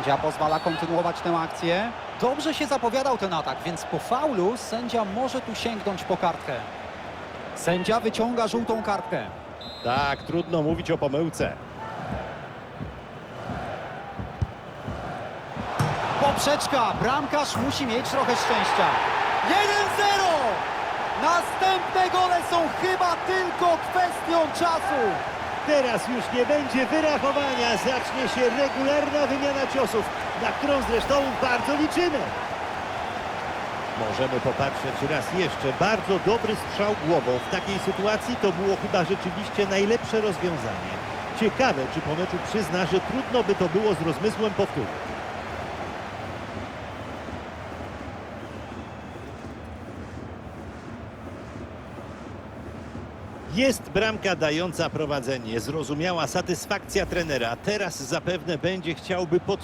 Sędzia pozwala kontynuować tę akcję. Dobrze się zapowiadał ten atak, więc po faulu sędzia może tu sięgnąć po kartkę. Sędzia wyciąga żółtą kartkę. Tak, trudno mówić o pomyłce. Poprzeczka, bramkarz musi mieć trochę szczęścia. 1-0! Następne gole są chyba tylko kwestią czasu. Teraz już nie będzie wyrachowania, zacznie się regularna wymiana ciosów, na którą zresztą bardzo liczymy. Możemy popatrzeć raz jeszcze. Bardzo dobry strzał głową. W takiej sytuacji to było chyba rzeczywiście najlepsze rozwiązanie. Ciekawe, czy po meczu przyzna, że trudno by to było z rozmysłem powtórzyć. Jest bramka dająca prowadzenie. Zrozumiała satysfakcja trenera. Teraz zapewne będzie chciałby pod